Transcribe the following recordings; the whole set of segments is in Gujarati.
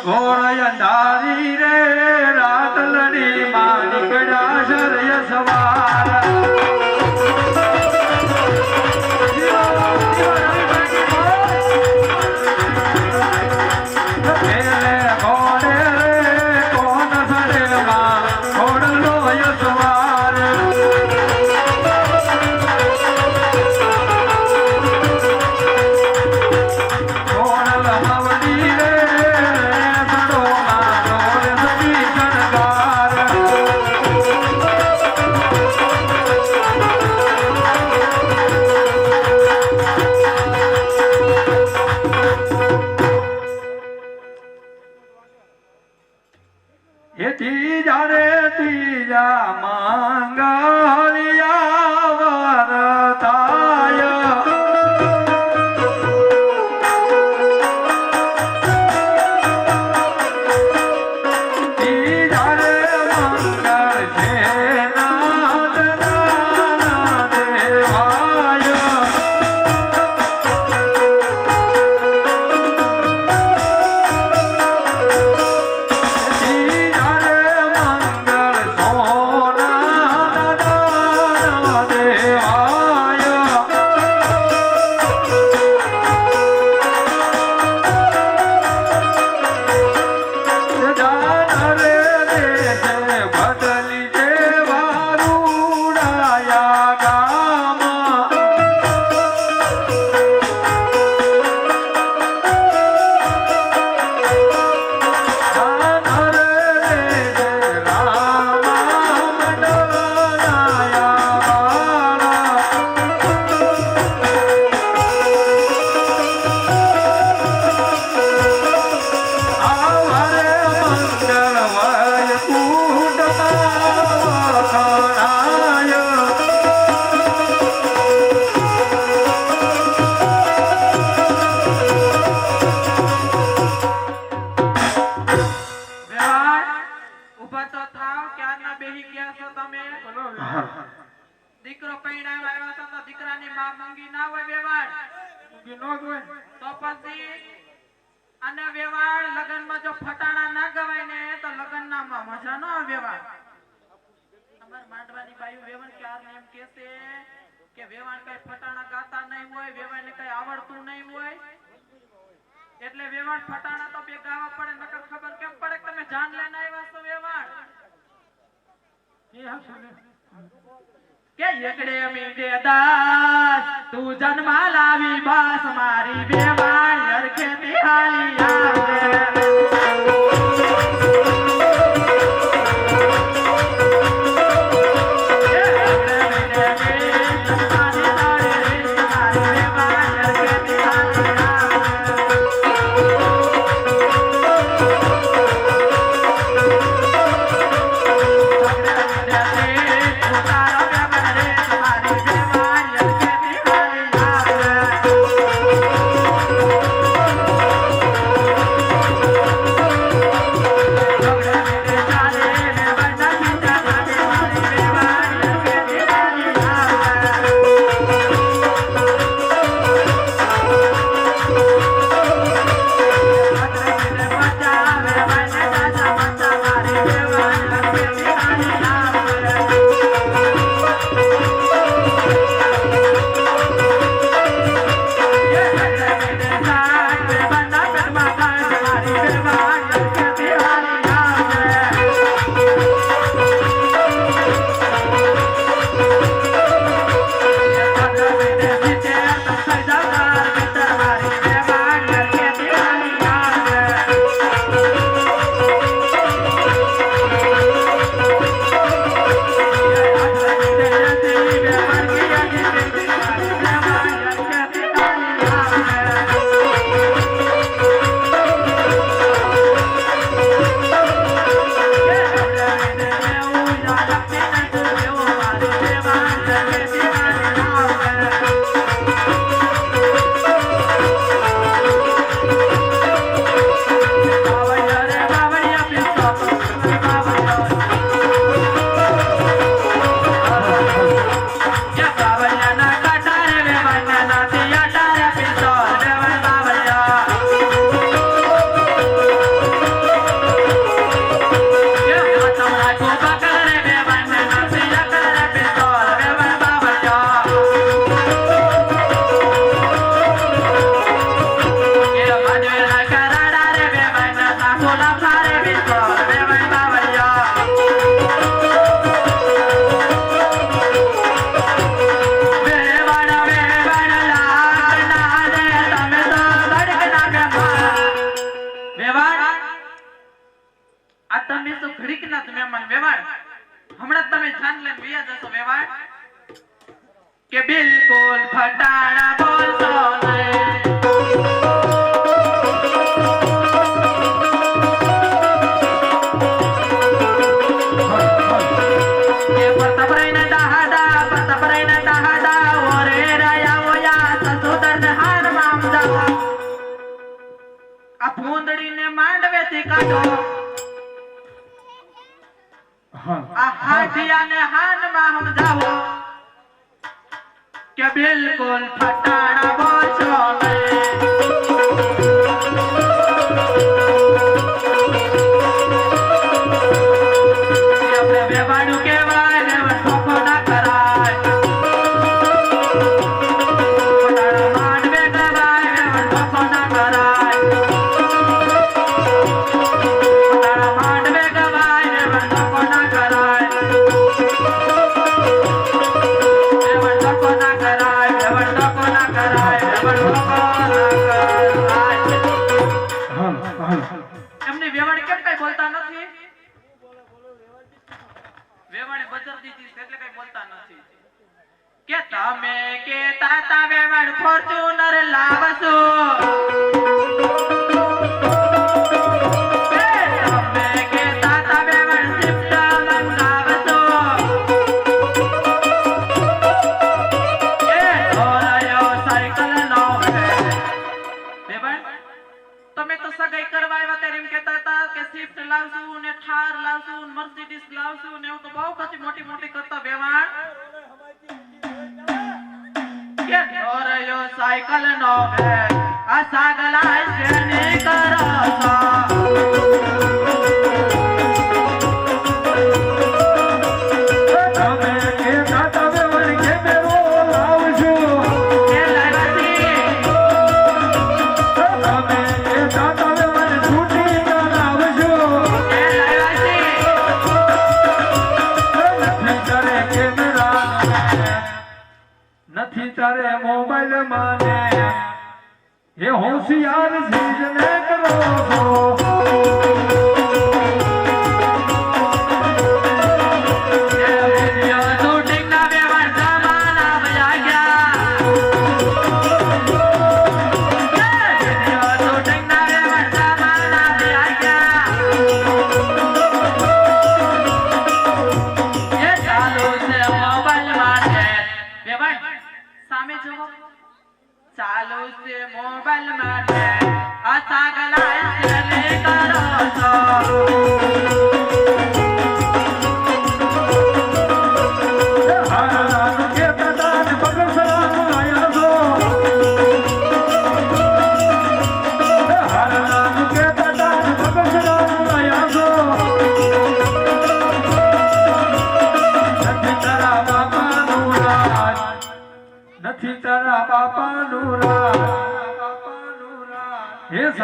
ઘોર અંધારી રે રાત લડી માં નીકળ્યા શરય સવાર પછી અને વેવાડ લગનમાં જો ફટાણા ના ગવાય ને, તો લગનના માં મજા ન આવે વેવાડ અમાર માંડવાની બાયુ વેવાણ ક્યાર ને કે વેવાણ કઈ ફટાણા ગાતા નહીં હોય વેવાણ ને કઈ આવડતું નહીં હોય. એટલે વેવાણ ફટાણા તો બે ગાવા પડે, નકર ખબર કેમ પડે તમે જાન લઈને આવ્યા છો વેવાણ? કે એકડે મીંડે દાસ તું જન્મ લાવી બાસ મારી વેવાણ હરખે બિહાલી આવે. નથી કાઢો. આ હાઠિયાને હાનમાં સમજાવો કે બિલકુલ ફટાડા વેવાણે બદર દીધી એટલે કઈ બોલતા નથી. કે તમે કે તાતા વેવાણ ફોર્ચ્યુનર લાવશો. સ્વિફ્ટ લાવશું ને થાર લાવશું મર્સિડીઝ લાવશું ને એવું તો બહુ પછી મોટી મોટી કરતા વેવાણ કે સાયકલ નો આ સાગલા કરો Marianas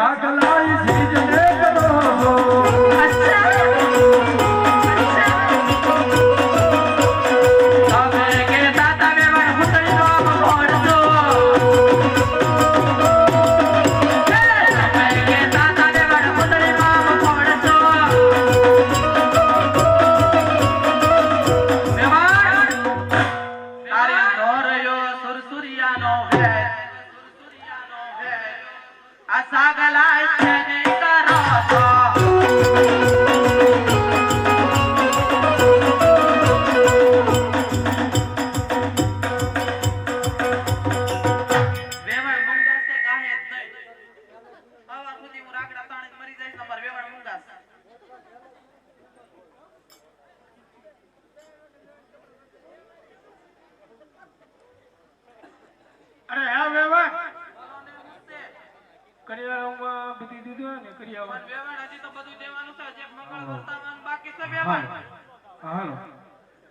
લાખ લાઈ જીજને કરો Asagalash.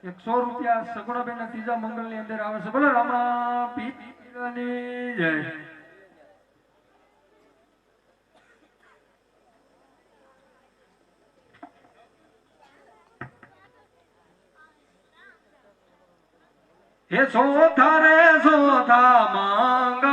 એક સો રૂપિયા સગુણાબેન ત્રીજા મંગળની અંદર આવે છે. બોલો, રામા પીતાની જય. એ સોથા રે, સોથા માંગ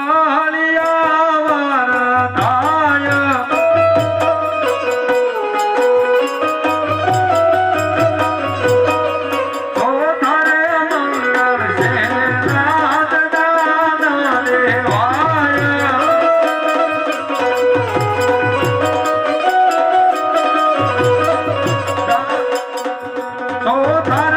走鹅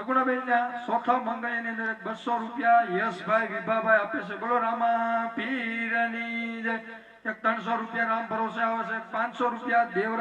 સગુણાબેનના મંગાઈ ની અંદર બસો રૂપિયા યશભાઈ વિભાભાઈ આપે છે. બોલો રામા પીરની એક ત્રણસો રૂપિયા રામ ભરોસે આવે છે, પાંચસો રૂપિયા દેવરાજ